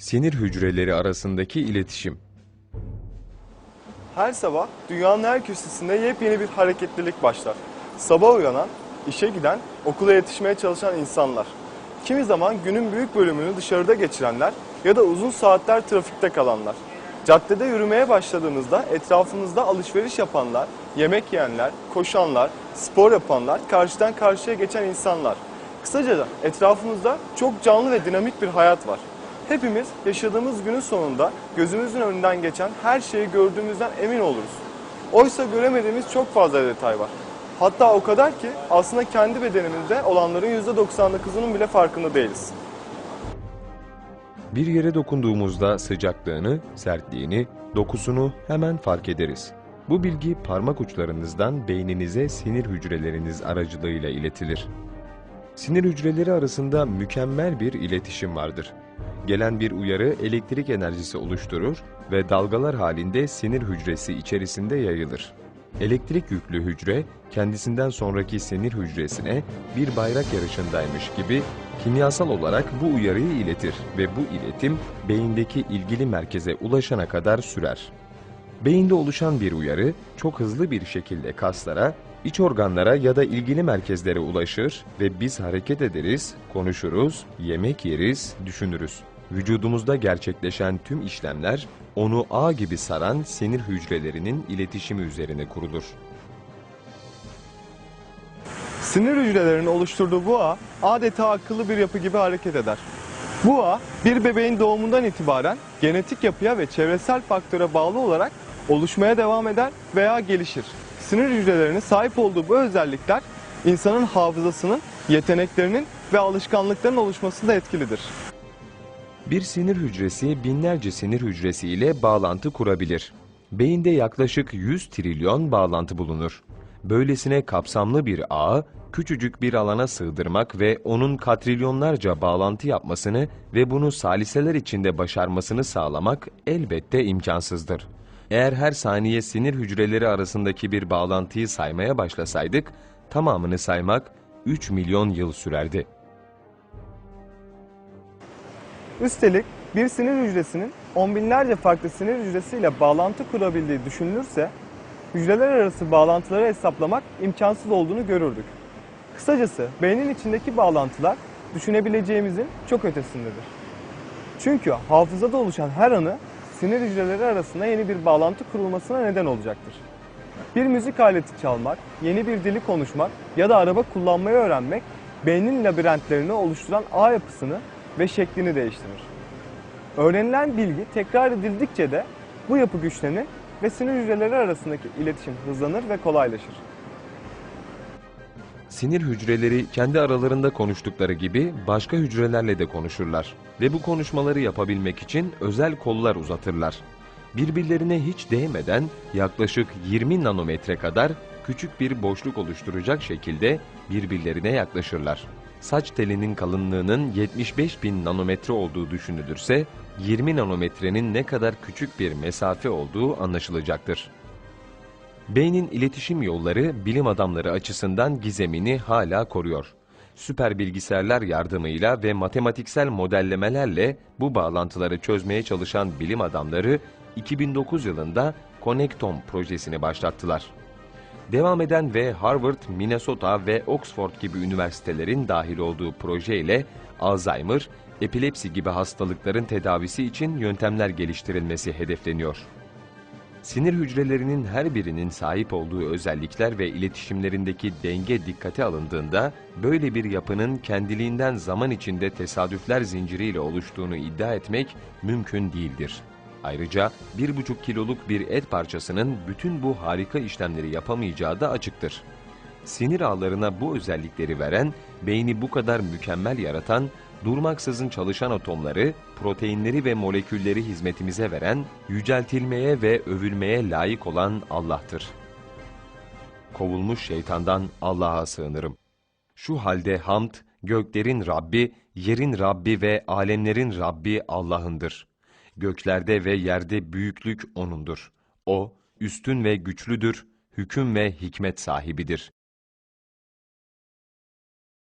Sinir hücreleri arasındaki iletişim. Her sabah dünyanın her köşesinde yepyeni bir hareketlilik başlar. Sabah uyanan, işe giden, okula yetişmeye çalışan insanlar. Kimi zaman günün büyük bölümünü dışarıda geçirenler ya da uzun saatler trafikte kalanlar. Caddede yürümeye başladığınızda etrafınızda alışveriş yapanlar, yemek yiyenler, koşanlar, spor yapanlar, karşıdan karşıya geçen insanlar. Kısaca etrafımızda çok canlı ve dinamik bir hayat var. Hepimiz yaşadığımız günün sonunda gözümüzün önünden geçen her şeyi gördüğümüzden emin oluruz. Oysa göremediğimiz çok fazla detay var. Hatta o kadar ki aslında kendi bedenimizde olanların %99'unun bile farkında değiliz. Bir yere dokunduğumuzda sıcaklığını, sertliğini, dokusunu hemen fark ederiz. Bu bilgi parmak uçlarınızdan beyninize sinir hücreleriniz aracılığıyla iletilir. Sinir hücreleri arasında mükemmel bir iletişim vardır. Gelen bir uyarı elektrik enerjisi oluşturur ve dalgalar halinde sinir hücresi içerisinde yayılır. Elektrik yüklü hücre kendisinden sonraki sinir hücresine bir bayrak yarışındaymış gibi kimyasal olarak bu uyarıyı iletir ve bu iletim beyindeki ilgili merkeze ulaşana kadar sürer. Beyinde oluşan bir uyarı çok hızlı bir şekilde kaslara, iç organlara ya da ilgili merkezlere ulaşır ve biz hareket ederiz, konuşuruz, yemek yeriz, düşünürüz. Vücudumuzda gerçekleşen tüm işlemler onu ağ gibi saran sinir hücrelerinin iletişimi üzerine kurulur. Sinir hücrelerinin oluşturduğu bu ağ adeta akıllı bir yapı gibi hareket eder. Bu ağ bir bebeğin doğumundan itibaren genetik yapıya ve çevresel faktöre bağlı olarak oluşmaya devam eder veya gelişir. Sinir hücrelerinin sahip olduğu bu özellikler insanın hafızasının, yeteneklerinin ve alışkanlıkların oluşmasında etkilidir. Bir sinir hücresi binlerce sinir hücresi ile bağlantı kurabilir. Beyinde yaklaşık 100 trilyon bağlantı bulunur. Böylesine kapsamlı bir ağı küçücük bir alana sığdırmak ve onun katrilyonlarca bağlantı yapmasını ve bunu saliseler içinde başarmasını sağlamak elbette imkansızdır. Eğer her saniye sinir hücreleri arasındaki bir bağlantıyı saymaya başlasaydık, tamamını saymak 3 milyon yıl sürerdi. Üstelik bir sinir hücresinin on binlerce farklı sinir hücresiyle bağlantı kurabildiği düşünülürse hücreler arası bağlantıları hesaplamak imkansız olduğunu görürdük. Kısacası beynin içindeki bağlantılar düşünebileceğimizin çok ötesindedir. Çünkü hafızada oluşan her anı sinir hücreleri arasında yeni bir bağlantı kurulmasına neden olacaktır. Bir müzik aleti çalmak, yeni bir dili konuşmak ya da araba kullanmayı öğrenmek beynin labirentlerini oluşturan ağ yapısını ve şeklini değiştirir. Öğrenilen bilgi tekrar edildikçe de bu yapı güçlenir ve sinir hücreleri arasındaki iletişim hızlanır ve kolaylaşır. Sinir hücreleri kendi aralarında konuştukları gibi başka hücrelerle de konuşurlar ve bu konuşmaları yapabilmek için özel kollar uzatırlar. Birbirlerine hiç değmeden yaklaşık 20 nanometre kadar küçük bir boşluk oluşturacak şekilde birbirlerine yaklaşırlar. Saç telinin kalınlığının 75 bin nanometre olduğu düşünülürse 20 nanometrenin ne kadar küçük bir mesafe olduğu anlaşılacaktır. Beynin iletişim yolları bilim adamları açısından gizemini hala koruyor. Süper bilgisayarlar yardımıyla ve matematiksel modellemelerle bu bağlantıları çözmeye çalışan bilim adamları 2009 yılında Connectome projesini başlattılar. Devam eden ve Harvard, Minnesota ve Oxford gibi üniversitelerin dahil olduğu proje ile Alzheimer, epilepsi gibi hastalıkların tedavisi için yöntemler geliştirilmesi hedefleniyor. Sinir hücrelerinin her birinin sahip olduğu özellikler ve iletişimlerindeki denge dikkate alındığında böyle bir yapının kendiliğinden zaman içinde tesadüfler zinciriyle oluştuğunu iddia etmek mümkün değildir. Ayrıca 1,5 kiloluk bir et parçasının bütün bu harika işlemleri yapamayacağı da açıktır. Sinir ağlarına bu özellikleri veren, beyni bu kadar mükemmel yaratan, durmaksızın çalışan atomları, proteinleri ve molekülleri hizmetimize veren, yüceltilmeye ve övülmeye layık olan Allah'tır. Kovulmuş şeytandan Allah'a sığınırım. Şu halde hamd, göklerin Rabbi, yerin Rabbi ve alemlerin Rabbi Allah'ındır. Göklerde ve yerde büyüklük O'nundur. O, üstün ve güçlüdür, hüküm ve hikmet sahibidir.